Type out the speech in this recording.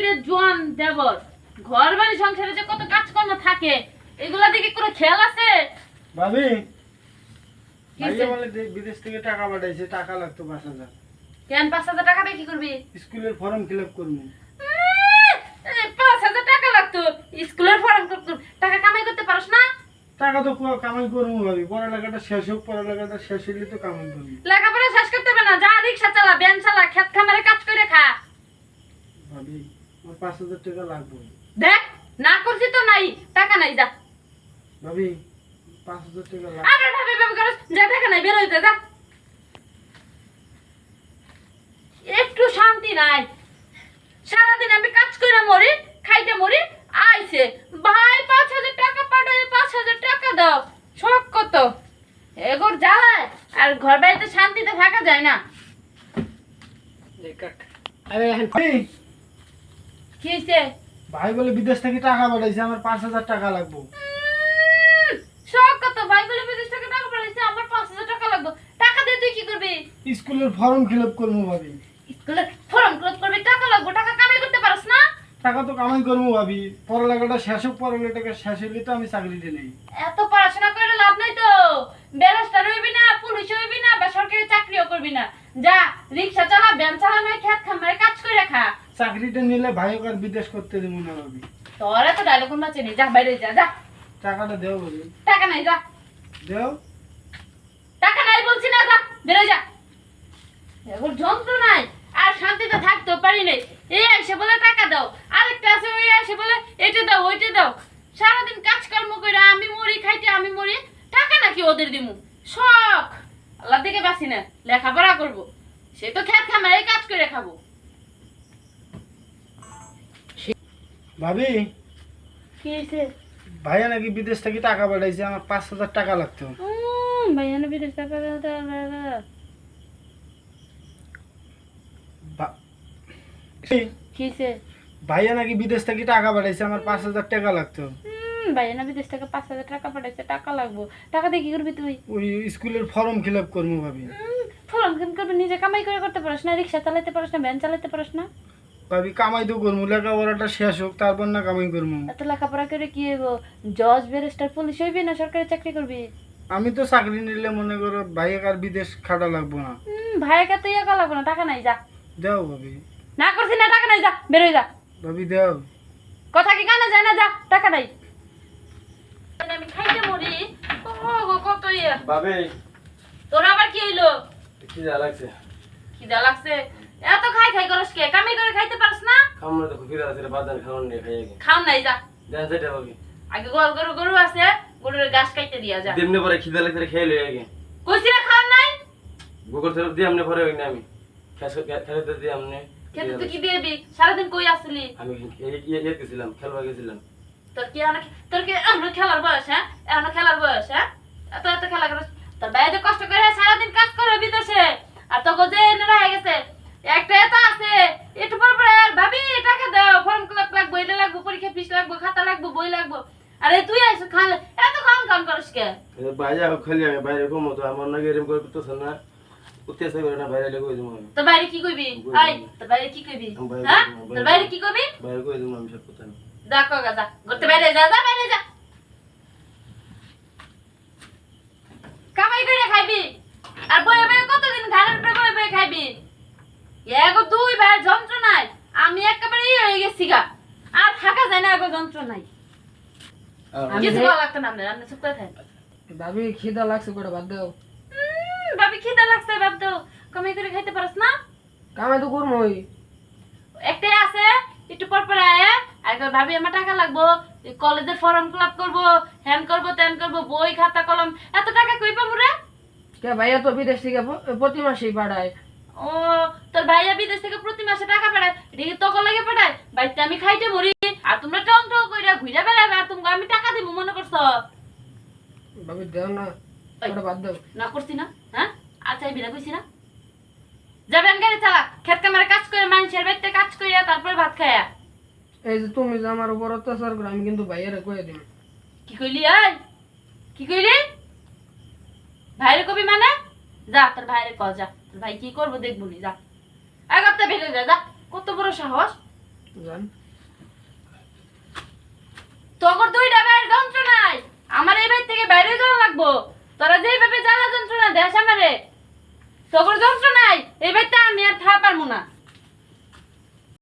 দুইটা জোয়ান দেবর। ঘর বাড়ি সংসারে যে কত কাজকর্ম থাকে এগুলা দিকে কোনো খেয়াল আছে? ভাবি ভাইয়া বলে বিদেশ থেকে টাকা পাঠাইছে টাকা লাগতো পাঁচ হাজার। কেন পাঁচ হাজার টাকা দিয়ে কি করবি? স্কুলের ফর্ম ফিল আপ করব। পাঁচ হাজার টাকা লাগতো। স্কুলের ফর্ম টাকা কামাই করতে পারস না? টাকা তো কামাই করব ভাবি। পড়ালেখাটা শেষ হোক পড়ালেখাটা শেষ হলে তো কামাই করব। লেখাপড়া শেষ করতে হবে না। যা রিক্সা চালা ব্যান চালা খেত খামারে কাজ করে খা। ভাবি পাঁচ হাজার টাকা লাগবে। দেখ না করছি তো নাই টাকা নাই যা। ভাবি পাঁচ হাজার টাকা লাগবে। আবার ভাবে ভাবে করস যা টাকা নাই বের হইতে যা। একটু শান্তি নাই। সারাদিন আমি কাজ করে মরি খাইতে মরি আইছে। ভাই পাঁচ হাজার টাকা পাঠাই পাঁচ হাজার টাকা দাও। শখ কত? এগোর জ্বালায় আর ঘর বাড়িতে শান্তিতে থাকা যায় না। কি হয়েছে ভাই বলে বিদেশ থেকে টাকা পাঠাইছে আমার পাঁচ হাজার টাকা লাগবে। শখ কত ভাই বলে বিদেশ থেকে টাকা পাঠাইছে আমার পাঁচ হাজার টাকা লাগবে। টাকা দিয়ে তুই কি করবি? স্কুলের ফর্ম ফিল আপ করব ভাবি। স্কুলে ফর্ম ক্লোজ করবি টাকা লাগবে টাকা কামাই করতে পারস না? টাকা তো কামাই করব ভাবি পড়ালেখাটা শেষ হোক পড়ালেখাটা শেষ হলে তো আমি চাকরিতে নেই। এত পড়াশোনা করে লাভ নাই তো। ব্যারিস্টার হইবি না পুলিশ হইবি না বা সরকারি চাকরিও করবি না। যা রিক্সা চালা ব্যান চালা নয় খেত খামারে চাকরিটা নিলে ভাইকে আর বিদেশ করতে দেবো না ভাবি। তোর এত ডায়লগ কোন চিনি যা বাইরে যা যা। টাকাটা দেও ভাবি। টাকা নাই যা। দেও? টাকা নাই বলছি না যা বেরো যা। এখন যন্ত্র নাই আর শান্তিতে থাকতেও পারি নাই। এই এসে বলে টাকা দাও। আরেকটা আছে ওই এসে বলে এটা দাও ওইটা দাও। সারাদিন কাজকর্ম করে আমি মরি খাইতে আমি মরি টাকা নাকি ওদের দিমু? শখ। আল্লাহ দিকে বাঁচি না লেখাপড়া করব। সে তো খেত খামারে কাজ করে খাব। ভাবি? কি হয়েছে ভাইয়া নাকি বিদেশ থেকে টাকা পাঠাইছে আমার পাঁচ হাজার টাকা লাগতো। ভাইয়া বিদেশ টাকা ভাইয়া নাকি বিদেশ থেকে টাকা পাঠাইছে আমার পাঁচ হাজার টাকা লাগতো। ভাইয়া না বিদেশ থেকে পাঁচ হাজার টাকা পাঠাইছে টাকা লাগবো। টাকা দিয়ে কি করবি তুই? ওই স্কুলের ফর্ম ফিল আপ করব ভাবি। ফলন কেন করবি নিজে কামাই করে করতে পারিস না রিক্সা চালাতে পারিস না ভ্যান চালাতে পারিস না। ভাবি কামাই তো করব লেখাপড়াটা শেষ হোক তারপর না কামাই করব এত লেখাপড়া করে কি হইব? জজ ব্যারিস্টার পুলিশ হইবি না সরকারি চাকরি করবি? আমি তো চাকরি নিলে মনে করো ভাইয়াকে আর বিদেশ খাটা লাগবো না। ভাইকে তো ইয়ে করা লাগবো না টাকা নাই যা। দেও ভাবি না করছি না টাকা নাই যা বেরোয় যা। ভাবি দেও। কথা কি কানে যায় না যা টাকা নাই। আমি খাইতে মরি। ও গো কত ইয়ে। বাবে তোর আবার কি হইল? কি যা লাগছে? খিদা লাগছে? এত খাই খাই করস কে? কামাই করে খাইতে পারস না? খামরে তো খুবই আছে বাদান খাওয়ান নিয়ে খাই আগে। খাও নাই যা। দেন সেটা বাকি আগে গল গরু গরু আছে গরুর ঘাস খাইতে দিয়া যা। তেমনি পরে খিদা লাগছে খেয়ে লই আগে। কইছি না খাও নাই? গুগল তরফ দিয়ে আমনে পরে হইনি আমি। খেলে তো দিয়ে আমনে খেতে তুই কি দিবি? সারাদিন কই আসলি? আমি ইয়ে গেছিলাম খেলবা গেছিলাম। তোর কি অনেক তোর কি এখনও খেলার বয়স হ্যাঁ? এখনও খেলার বয়স হ্যাঁ? এত এত খেলা করিস। তোর বাইরে কষ্ট করে সারাদিন কাজ করে বিদেশে আর তোকে যে এনে রয়ে গেছে একটা এত আছে একটু পর পর আর ভাবি টাকা দাও ফর্ম ক্লাব লাগবো এটা লাগবো পরীক্ষা ফিস লাগবো খাতা লাগবো বই লাগবো। আরে তুই আইস খালে এত খান খান করিস কে? বাইরে খেলি আমি বাইরে ঘুমো তো আমার নাকি এরকম করে তো না। উত্তেজনা করে না বাইরে লেগে যাব আমি? তোর বাইরে কি কইবি? আই। তোর বাইরে কি কইবি? হ্যাঁ? তোর বাইরে কি কইবি? বাইরে করে যাব আমি সব কথা? না যা। ঘুরতে বাইরে যা যা বাইরে যা। কামাই করে খাইবি? আর বয়ে বয়ে কতদিন ঘাড়ের উপরে বয়ে বয়ে খাইবি এগো দুই ভাই যন্ত্র নাই আমি একেবারে ই হয়ে গেছি গা আর থাকা যায় না এগো যন্ত্র নাই। কিছু ভালো লাগতো না আপনি চুপ করে থাকেন ভাবি খিদা লাগছে করে বাদ দাও। ভাবি খিদা লাগছে কামাই করে খাইতে পারস না? কামে তো করব ওই একটাই আছে একটু পর পর আয়। আর ভাবি আমার টাকা লাগবো কলেজের ফর্ম ফিল আপ করব হ্যান করব ত্যান করব বই খাতা কলম এত টাকা কই পাবো রে? কে ভাইয়া তো বিদেশ থেকে প্রতি মাসেই পাঠায়। ও তোর ভাইয়া বিদেশ থেকে প্রতি মাসে টাকা পাঠায় এটা কি তোকে লাগে পাঠায়? বাড়িতে আমি খাইতে মরি আর তোমরা টং টং কইরা ঘুরে বেড়াবে আর তুমি আমি টাকা দিব মনে করছ? ভাবি দেও না ওটা বাদ দাও। না করছি না হ্যাঁ? আর চাইবি না কইছি না? যাবেন গাড়ি চালা খেত কামারে কাজ করে মানুষের বাড়িতে কাজ করিয়া তারপরে ভাত খায়া। এই যে তুমি যে আমার উপর অত্যাচার করো আমি কিন্তু ভাইয়ারে কয়ে দিন কি কইলি আই কি কইলি? ভাইরে কবি মানে? যা তোর ভাইরে ক যা। তোর ভাই কি করব দেখব নি যা। এক হপ্তাহ বেড়ে যা যা। কত বড় সাহস। জান। তোর দুইটা ভাইয়ের যন্ত্রণায়।